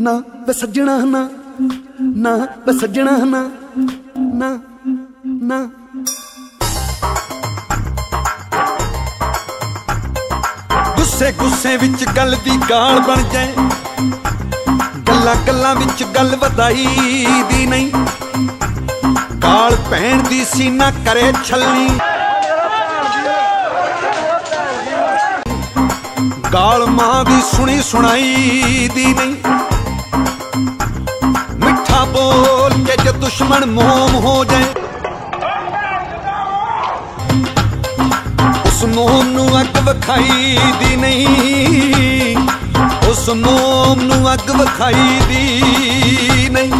ਨਾ ਵੇ ਸੱਜਣਾ ਨਾ। ਨਾ ਵੇ ਸੱਜਣਾ ਨਾ। ਨਾ ਨਾ। ਗੁੱਸੇ ਗੁੱਸੇ ਵਿੱਚ ਗੱਲ ਦੀ ਗਾਲ ਬਣ ਜਾਏ। ਗੱਲਾਂ ਗੱਲਾਂ ਵਿੱਚ ਗੱਲ ਵਧਾਈ ਦੀ ਨਹੀਂ। ਗਾਲ ਭੈਣ ਦੀ ਸੀਨਾ ਕਰੇ ਛੱਲੀ ਗਾਲ ਮਾਂ ਦੀ ਸੁਣੀ ਸੁਣਾਈ ਦੀ ਨਹੀਂ। ਮਿੱਠਾ ਬੋਲ ਕੇ ਜੇ ਦੁਸ਼ਮਣ ਮੋਮ ਹੋ ਜਾਏ। ਉਸ ਮੋਮ ਨੂੰ ਅੱਗ ਵਿਖਾਈ ਦੀ ਨਹੀਂ। ਉਸ ਮੋਮ ਨੂੰ ਅੱਗ ਵਿਖਾਈ ਦੀ ਨਹੀਂ।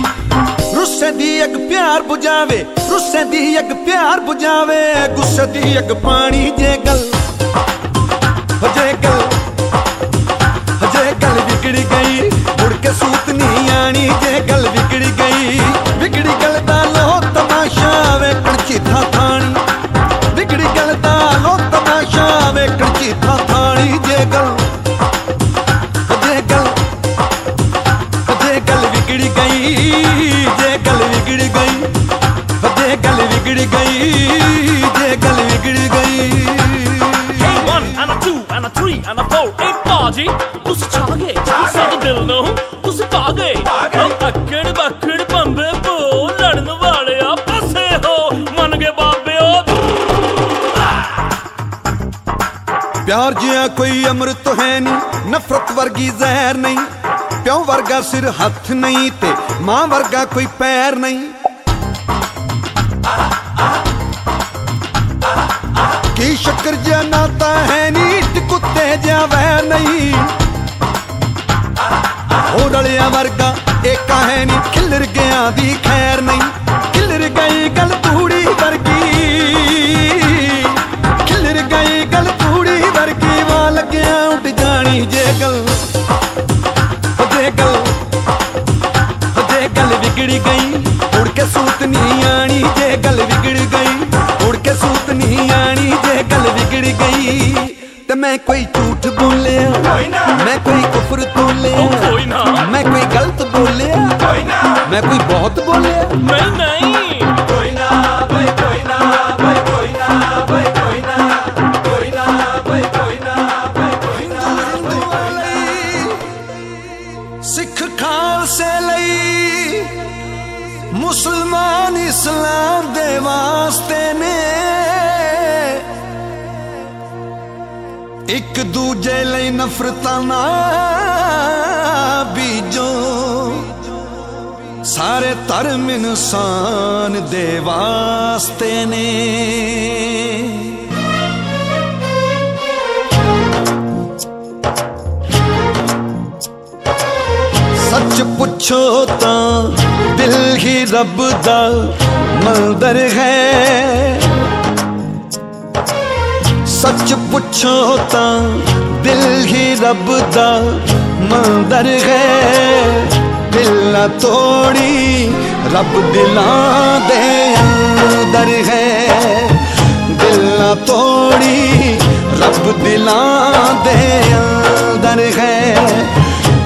ਰੁੱਸੇ ਦੀ ਅੱਗ ਪਿਆਰ 부ਝਾਵੇ ਰੁੱਸੇ ਦੀ ਅੱਗ ਪਿਆਰ 부ਝਾਵੇ ਗੁੱਸੇ ਦੀ ਅੱਗ ਪਾਣੀ ਜੇ ਵਿਗੜੀ ਲੋ ਤਮਾਸ਼ਾ ਵੇਖਣ ਚੀਥਾ ਥਾਣੀ ਜੇ ਗੱਲ। ਹਜੇ ਗੱਲ ਹਜੇ ਗੱਲ ਵਿਗੜ ਗਈ, ਜੇ ਗੱਲ ਵਿਗੜ ਗਈ ਹਜੇ ਗੱਲ ਵਿਗੜ ਗਈ, ਜੇ ਗੱਲ ਵਿਗੜ ਗਈ। A and a two and a three and a four, ਇਹ ਬਾਜੀ ਤੁਸੀਂ ਪਿਆਰ ਜਿਹਾ ਕੋਈ ਅੰਮ੍ਰਿਤ ਹੈ ਨਹੀਂ, ਨਫ਼ਰਤ ਵਰਗੀ ਜ਼ਹਿਰ ਨਹੀਂ। ਪਿਓ ਵਰਗਾ ਸਿਰ ਹੱਥ ਨਹੀਂ ਤੇ ਮਾਂ ਵਰਗਾ ਕੋਈ ਪੈਰ ਨਹੀਂ। ਕੀ ਸ਼ੱਕਰ ਜਿਹਾ ਨਾਤਾ ਹੈ ਨਹੀਂ ਤੇ ਕੁੱਤੇ ਜਿਹਾ ਵੈਰ ਨਹੀਂ। ਹੋ ਰਲਿਆ ਵਰਗਾ ਏਕਾ ਹੈ ਨਹੀਂ, ਖਿਲਰ ਗਿਆ ਦੀ ਕੇ ਸੂਤ ਨਹੀਂ ਆਣੀ ਜੇ ਗੱਲ ਵਿਗੜ ਗਈ। ਉੜ ਕੇ ਸੂਤ ਨਹੀਂ ਆਣੀ ਜੇ ਗੱਲ ਵਿਗੜ ਗਈ। ਤੇ ਮੈਂ ਕੋਈ ਝੂਠ ਬੋਲਿਆ ਮੈਂ ਕੋਈ ਕੁਫਰ ਤੋਲਿਆ। ਮੈਂ ਕੋਈ ਗਲਤ ਬੋਲਿਆ ਮੈਂ ਕੋਈ ਬਹੁਤ ਬੋਲਿਆ। ਮੈਂ ਨਹੀਂ। ਮੁਸਲਮਾਨ ਇਸਲਾਮ ਦੇ ਵਾਸਤੇ ਨੇ। ਇੱਕ ਦੂਜੇ ਲਈ ਨਫ਼ਰਤਾਂ ਨਾ ਬੀਜੋ। ਸਾਰੇ ਧਰਮ ਇਨਸਾਨ ਦੇ ਵਾਸਤੇ ਨੇ। ਸੱਚ ਪੁੱਛੋ ਤਾਂ ਦਿਲ ਹੀ ਰੱਬ ਦਾ ਮੰਦਰ ਹੈ ਸੱਚ ਪੁੱਛੋ ਤਾਂ ਦਿਲ ਹੀ ਰੱਬ ਦਾ ਮੰਦਰ ਹੈ ਦਿਲਾਂ ਤੋੜੀ ਰੱਬ ਦਿਲਾਂ ਦੇ ਅੰਦਰ ਹੈ ਦਿਲਾਂ ਤੋੜੀ ਰੱਬ ਦਿਲਾਂ ਦੇ ਅੰਦਰ ਹੈ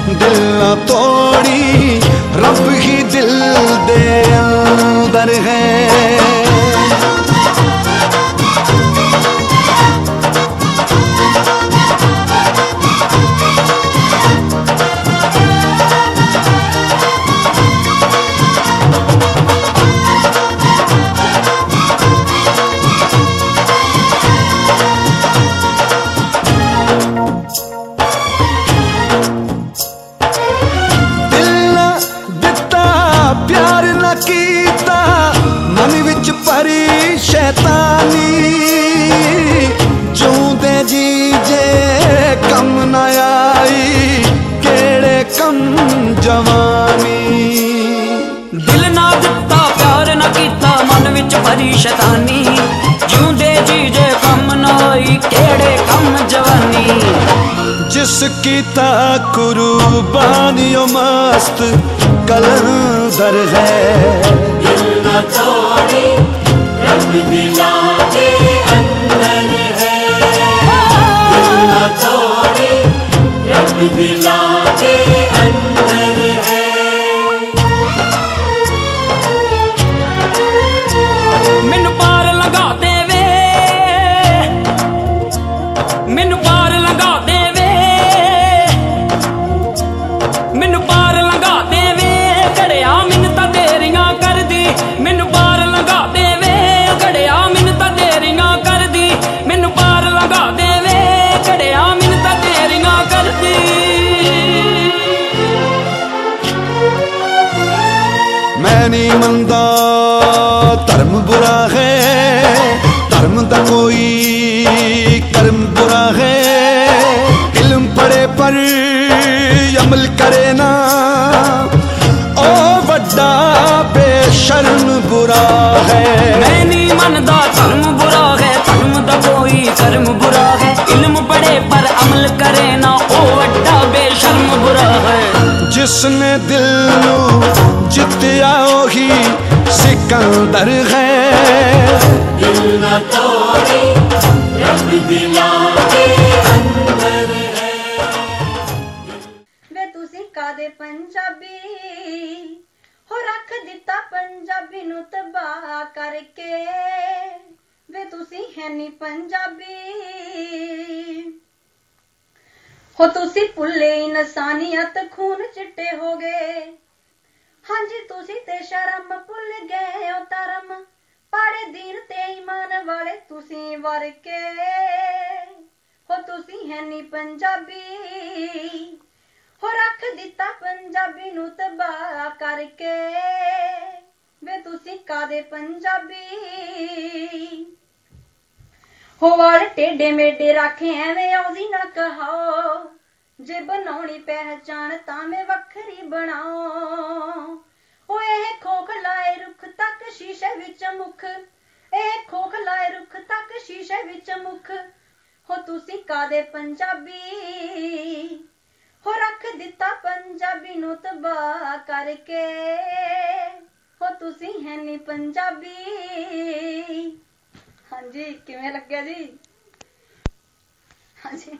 ਦਿਲਾਂ ਤੋੜੀ ਭਰੀ ਸ਼ੈਤਾਨੀ ਜਿਉਂਦੇ ਜੀ ਜੇ ਕੰਮ ਨਾ ਹੋਈ ਕਿਹੜੇ ਕੰਮ ਜਵਾਨੀ? ਜਿਸ ਕੀਤਾ ਕੁਰਬਾਨੀਓ ਮਸਤ ਕਲੰਦਰ ਹੈ। ਨਾ ਤੋੜੀ ਰੱਬ ਦਿਲਾਂ ਦੇ ਅੰਦਰ ਹੈ। ਦਿਲ ਨਾ ਤੋੜੀ ਰੱਬ ਦਿਲਾਂ ਦੇ ਅੰਦਰ ਧਰਮ ਬੁਰਾ ਹੈ ਧਰਮ ਦਾ ਕੋਈ ਕਰਮ ਬੁਰਾ ਹੈ। ਇਲਮ ਪੜੇ ਪਰ ਅਮਲ ਕਰੇ ਨਾ। ਉਹ ਵੱਡਾ ਬੇਸ਼ਰਮ ਬੁਰਾ ਹੈ। ਮੈਂ ਨਹੀਂ ਮੰਨਦਾ ਧਰਮ ਬੁਰਾ ਹੈ ਧਰਮ ਦਾ ਕੋਈ ਕਰਮ ਬੁਰਾ ਹੈ। ਇਲਮ ਪੜੇ ਪਰ ਅਮਲ ਕਰੇ ਨਾ ਉਹ ਵੱਡਾ ਬੇਸ਼ਰਮ ਬੁਰਾ ਹੈ। ਜਿਸਨੇ ਦਿਲ ਨੂੰ ਜਿੱਤਿਆ ਉਹੀ ਸਿਕੰਦਰ ਹੈ। ਦਿਲ ਨਾ ਤੋੜੇ ਰੱਬ ਦਿਲਾਂ ਦੇ ਅੰਦਰ ਵੇ ਤੁਸੀਂ ਕਾਦੇ ਪੰਜਾਬੀ? ਹੋ ਰੱਖ ਦਿੱਤਾ ਪੰਜਾਬੀ ਨੂੰ ਤਬਾਹ ਕਰਕੇ। ਵੇ ਤੁਸੀਂ ਹੈ ਨਹੀਂ ਪੰਜਾਬੀ। ਹੋ ਤੁਸੀਂ ਭੁੱਲੇ ਇਨਸਾਨੀਅਤ, ਖੂਨ ਚਿੱਟੇ ਹੋ ਗਏ। ਤੁਸੀਂ ਤੇ ਸ਼ਰਮ ਭੁੱਲ ਗਏ ਹੋ ਧਰਮ। ਪਾੜੇ ਦੀਨ ਤੇ ਈਮਾਨ ਵਾਲੇ ਤੁਸੀਂ ਵਰਕੇ ਹੋ ਤੁਸੀਂ ਹੈ ਨਹੀਂ ਪੰਜਾਬੀ। ਹੋ ਰੱਖ ਦਿੱਤਾ ਪੰਜਾਬੀ ਨੂੰ ਤਬਾਹ ਕਰਕੇ। ਵੇ ਤੁਸੀਂ ਕਾਦੇ ਪੰਜਾਬੀ? ਹੋ ਵਾਲ ਟੇਡੇ ਮੇਡੇ ਰੱਖੇ, ਐਵੇਂ ਆਉਦੀ ਨਾ ਕਹਾਓ ਜੇ ਬਣਾਉਣੀ ਪਹਿਚਾਨ ਤਾਂ ਮੈਂ ਵੱਖਰੀ ਬਣਾਓ ਇਹ ਖੋਖਲਾਏ ਰੁੱਖ ਤੱਕ ਸ਼ੀਸ਼ੇ ਵਿੱਚ ਮੁਖ। ਇਹ ਖੋਖਲਾਏ ਰੁੱਖ ਤੱਕ ਸ਼ੀਸ਼ੇ ਵਿੱਚ ਮੁਖ। ਹੋ ਤੁਸੀਂ ਕਾਦੇ ਪੰਜਾਬੀ? ਹੋ ਰੱਖ ਦਿੱਤਾ ਪੰਜਾਬੀ ਨੂੰ ਤਬਾਹ ਕਰਕੇ। ਹੋ ਤੁਸੀਂ ਹੈ ਨਹੀਂ ਪੰਜਾਬੀ? ਹਾਂਜੀ, ਕਿਵੇਂ ਲੱਗਿਆ ਜੀ? ਹਾਂਜੀ।